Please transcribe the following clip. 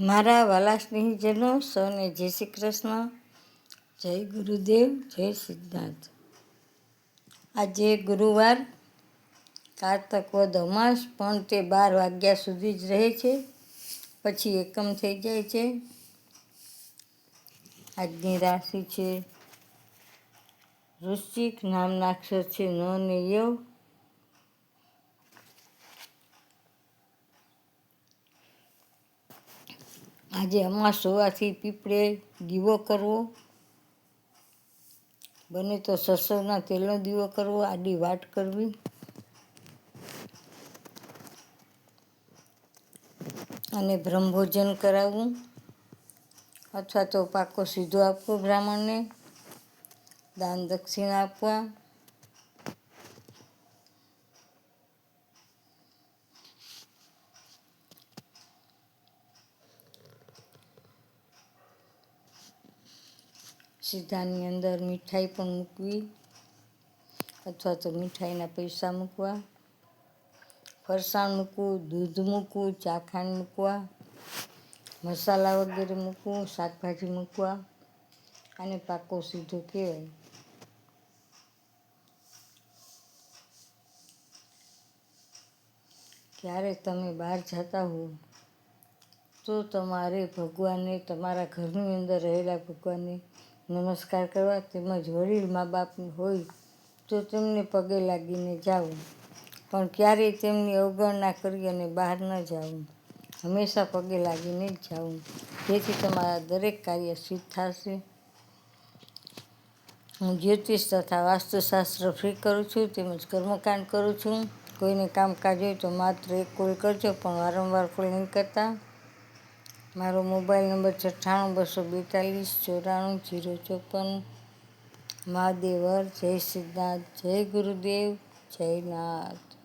મારા વાલા સ્નેહીજનો, સૌને જય શ્રી કૃષ્ણ. જય ગુરુદેવ, જય સિદ્ધાર્થ. આજે ગુરુવાર કારતક વદ અમાસ, પણ તે બાર વાગ્યા સુધી જ રહે છે. પછી એકમ થઈ જાય છે. આજની રાશિ છે. વૃશ્ચિક નામના અક્ષર છે ન ને યવ આજે અમાસ હોવાથી પીપળે દીવો કરવો. બને તો સરસવના તેલનો દીવો કરવો, આડી વાટ કરવી. અને બ્રહ્મભોજન કરાવવું. અથવા તો પાકો સીધો આપવો બ્રાહ્મણને. દાન દક્ષિણા આપવા. સીધાની અંદર મીઠાઈ પણ મૂકવી અથવા તો મીઠાઈના પૈસા મૂકવા, ફરસાણ મૂકવું, દૂધ મૂકવું ચાખાંડ મૂકવા, મસાલા વગેરે મૂકવું, શાકભાજી મૂકવા અને પાકો સીધો કહેવાય. ક્યારે તમે બહાર જતા હો તો તમારે ભગવાનને તમારા ઘરની અંદર રહેલા ભગવાનને નમસ્કાર કરવા તેમજ વડીલ મા બાપ હોય તો તેમને પગે લાગીને જાવું પણ ક્યારેય તેમની અવગણના કરી અને બહાર ન જાવું હંમેશા પગે લાગીને જ જવું જેથી તમારા દરેક કાર્ય સિદ્ધ થશે. હું જ્યોતિષ તથા વાસ્તુશાસ્ત્ર ફ્રી કરું છું તેમજ કર્મકાંડ કરું છું. કોઈને કામકાજ હોય તો માત્ર એક કોલ કરજો, પણ વારંવાર કોલ નહીં કરતા. મારો મોબાઈલ નંબર છઠ્ઠાણું, બસો બેતાલીસ, ચોરાણું, જીરો ચોપન, મહાદેવર, જય સિદ્ધાર્થ, જય ગુરુદેવ, જય નાથ.